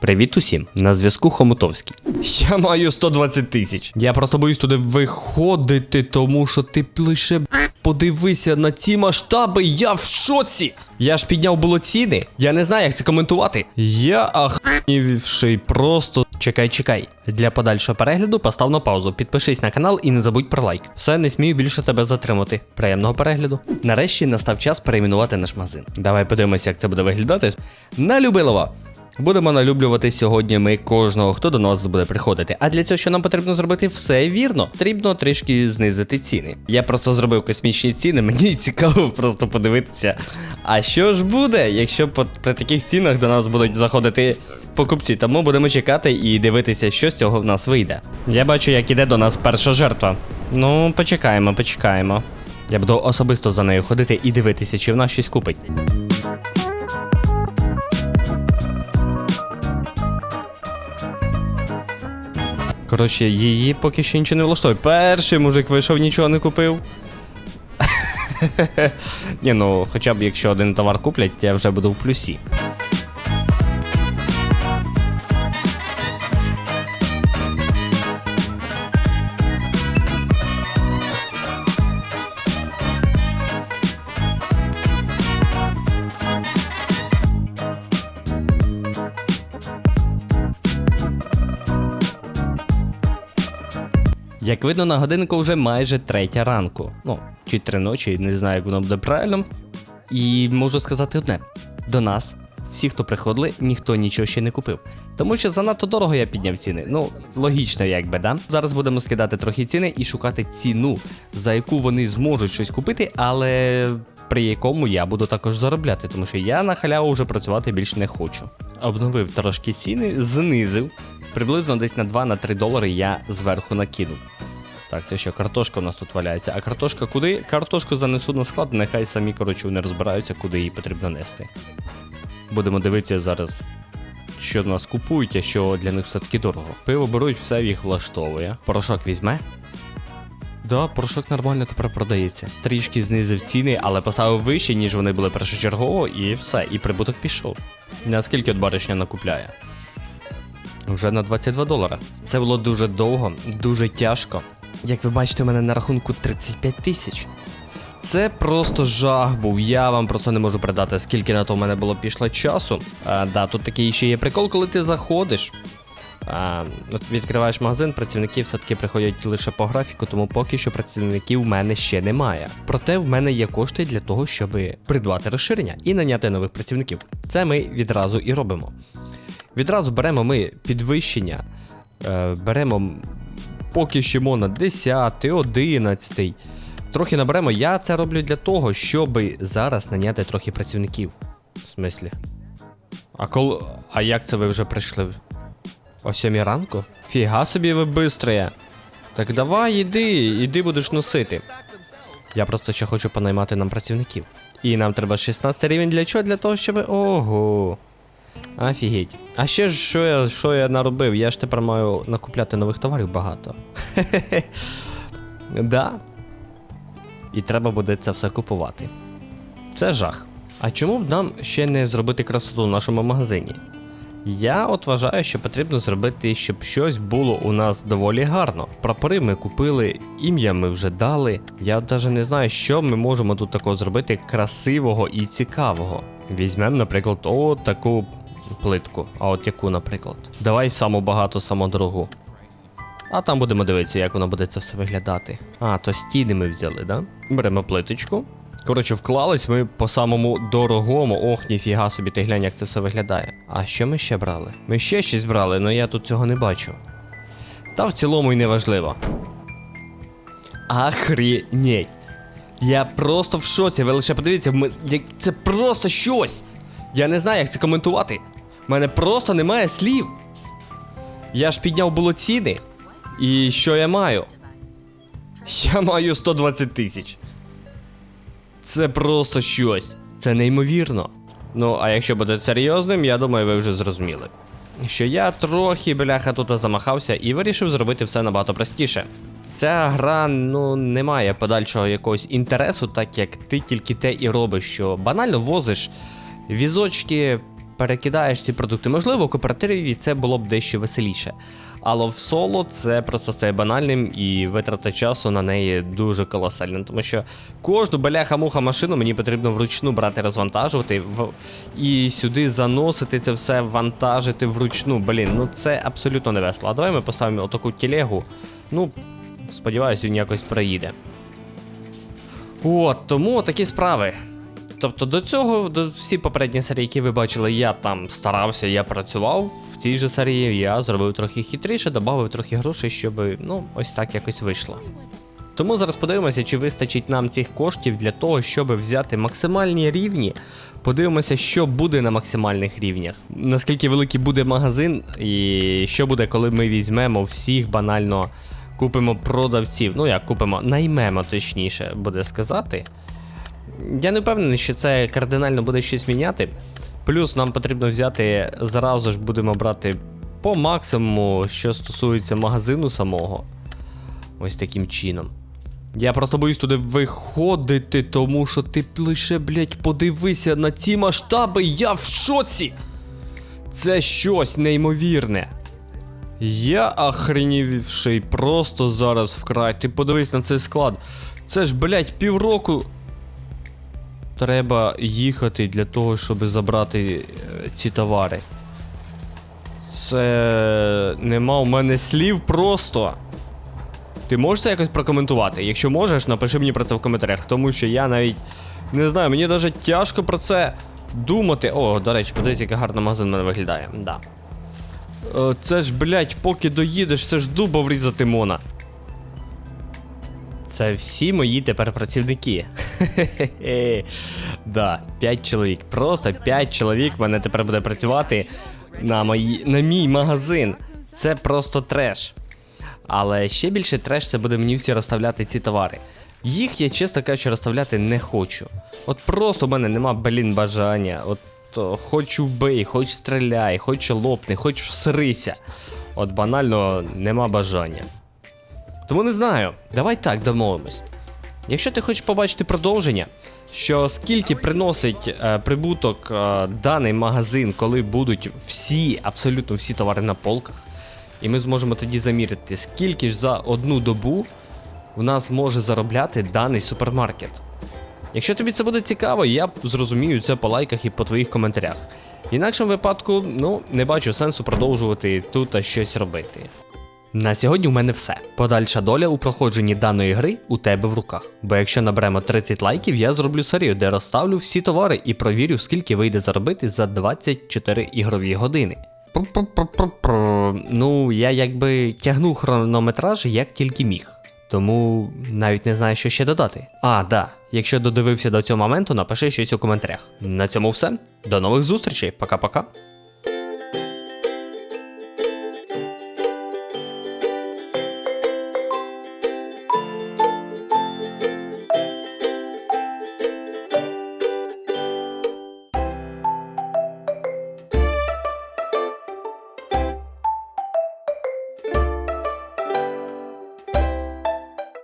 Привіт усім, на зв'язку Хомутовський. Я маю 120 тисяч. Я просто боюсь туди виходити, тому що ти лише подивися на ці масштаби, я в шоці. Я ж підняв було ціни. Я не знаю, як це коментувати. Я ахнівший просто. Чекай, чекай. Для подальшого перегляду постав на паузу, підпишись на канал і не забудь про лайк. Все, не смію більше тебе затримати. Приємного перегляду. Нарешті настав час перейменувати наш магазин. Давай подивимося, як це буде виглядати. На Любилова. Будемо налюблювати сьогодні ми кожного, хто до нас буде приходити. А для цього що нам потрібно зробити все вірно. Потрібно трішки знизити ціни. Я просто зробив космічні ціни, мені цікаво просто подивитися. А що ж буде, якщо при таких цінах до нас будуть заходити покупці? Тому будемо чекати і дивитися, що з цього в нас вийде. Я бачу, як іде до нас перша жертва. Ну, почекаємо, почекаємо. Я буду особисто за нею ходити і дивитися, чи вона щось купить. Коротше, її поки що нічого не влаштовує. Перший мужик вийшов, нічого не купив. Ні, ну хоча б якщо один товар куплять, я вже буду в плюсі. Як видно, на годиннику вже майже третя ранку. Ну, чи три ночі, не знаю, як воно буде правильно. І можу сказати одне: до нас, всі, хто приходили, ніхто нічого ще не купив. Тому що занадто дорого я підняв ціни. Ну, логічно, якби, да? Зараз будемо скидати трохи ціни і шукати ціну, за яку вони зможуть щось купити, але при якому я буду також заробляти, тому що я на халяву вже працювати більше не хочу. Обновив трошки ціни, знизив. Приблизно десь на 2-3 долари я зверху накинув. Так, це що, картошка у нас тут валяється. А картошка куди? Картошку занесу на склад, нехай самі, коротше, вони розбираються, куди її потрібно нести. Будемо дивитися зараз, що нас купують, а що для них все-таки дорого. Пиво беруть, все їх влаштовує. Порошок візьме. Да, порошок нормально тепер продається. Трішки знизив ціни, але поставив вище, ніж вони були першочергово, і все, і прибуток пішов. Наскільки от баришня накупляє? Вже на 22 долара. Це було дуже довго, дуже тяжко. Як ви бачите, у мене на рахунку 35 тисяч. Це просто жах був. Я вам просто не можу передати, скільки на то в мене було пішло часу. А, да, тут такий ще є прикол, коли ти заходиш. От відкриваєш магазин, працівники все-таки приходять лише по графіку, тому поки що працівників в мене ще немає. Проте в мене є кошти для того, щоб придбати розширення і наняти нових працівників. Це ми відразу і робимо. Відразу беремо ми підвищення, е, беремо поки що на 10, 11. Трохи наберемо. Я це роблю для того, щоб зараз наняти трохи працівників. В смислі? А коли. А як це ви вже прийшли? О 7 ранку? Фіга собі ви бистроє. Так давай, іди, іди будеш носити. Я просто ще хочу понаймати нам працівників. І нам треба 16 рівень для чого? Для того, щоб. Ого. Офігеть. А ще ж що я, що я наробив? Я ж тепер маю накупляти нових товарів багато. Хе-хе. Да. І треба буде це все купувати. Це жах. А чому б нам ще не зробити красоту в нашому магазині? Я от вважаю, що потрібно зробити, щоб щось було у нас доволі гарно. Прапори ми купили, ім'я ми вже дали. Я навіть не знаю, що ми можемо тут такого зробити красивого і цікавого. Візьмемо, наприклад, от таку плитку. А от яку, наприклад. Давай саму багату, саму дорогу. А там будемо дивитися, як воно буде це все виглядати. А, то стіни ми взяли, да? Беремо плиточку. Коротше, вклались ми по самому дорогому. Ох, ніфіга собі, ти глянь, як це все виглядає. А що ми ще брали? Ми ще щось брали, але я тут цього не бачу. Та в цілому й не важливо. Охренеть. Я просто в шоці, ви лише подивіться, ми... це просто щось. Я не знаю, як це коментувати. У мене просто немає слів. Я ж підняв було ціни. І що я маю? Я маю 120 тисяч. Це просто щось. Це неймовірно. Ну, а якщо бути серйозним, я думаю, ви вже зрозуміли. Що я трохи, бляха, тут замахався і вирішив зробити все набагато простіше. ця гра ну, не має подальшого якогось інтересу, так як ти тільки те і робиш, що банально возиш візочки, перекидаєш ці продукти. Можливо, в кооперативі це було б дещо веселіше. Але в соло це просто стає банальним і витрата часу на неї дуже колосальна. Тому що кожну беляха-муха машину мені потрібно вручну брати, розвантажувати і сюди заносити це все, вантажити вручну. Блін, ну це абсолютно не весело. А давай ми поставимо отаку телегу. Ну, сподіваюсь, він якось проїде. От, тому такі справи. Тобто до цього, до всі попередні серії, які ви бачили, я там старався, я працював. В цій же серії я зробив трохи хитріше, додав трохи грошей, щоб ну, ось так якось вийшло. Тому зараз подивимося, чи вистачить нам цих коштів для того, щоб взяти максимальні рівні. Подивимося, що буде на максимальних рівнях. Наскільки великий буде магазин, і що буде, коли ми візьмемо всіх банально купимо продавців. Ну як купимо, наймемо точніше буде сказати. Я не впевнений, що це кардинально буде щось міняти. Плюс нам потрібно взяти, зразу ж будемо брати по максимуму, що стосується магазину самого. Ось таким чином. Я просто боюсь туди виходити, тому що ти лише, блядь, подивися на ці масштаби, я в шоці! Це щось неймовірне. Я охренівший просто зараз вкрай. Ти подивись на цей склад. Це ж, блядь, півроку треба їхати для того, щоб забрати е, ці товари. Це нема у мене слів просто. Ти можеш це якось прокоментувати? Якщо можеш, напиши мені про це в коментарях, тому що я навіть не знаю, мені навіть тяжко про це думати. О, до речі, подивись, який гарний магазин в мене виглядає. Да. Е, Це ж, блядь, поки доїдеш, це ж дуба врізати мона. Це всі мої тепер працівники. Хе-хе-хе. Да, 5 чоловік. Просто 5 чоловік в мене тепер буде працювати на, мої, на мій магазин. Це просто треш. Але ще більше треш це буде мені всі розставляти ці товари. Їх я, чесно кажучи, розставляти не хочу. От просто в мене нема, блін, бажання. От то, хоч убий, хоч стріляй, хоч лопни, хоч всрися. От банально нема бажання. Тому не знаю. Давай так домовимось. Якщо ти хочеш побачити продовження, що скільки приносить е, прибуток е, даний магазин, коли будуть всі, абсолютно всі товари на полках, і ми зможемо тоді заміряти, скільки ж за одну добу в нас може заробляти даний супермаркет. Якщо тобі це буде цікаво, я зрозумію це по лайках і по твоїх коментарях. В інакшому випадку, ну, не бачу сенсу продовжувати тут щось робити. На сьогодні в мене все. Подальша доля у проходженні даної гри у тебе в руках. Бо якщо наберемо 30 лайків, я зроблю серію, де розставлю всі товари і провірю, скільки вийде заробити за 24 ігрові години. Ну, я якби тягну хронометраж як тільки міг. Тому навіть не знаю, що ще додати. А, да. Якщо додивився до цього моменту, напиши щось у коментарях. На цьому все. До нових зустрічей. Пока-пока.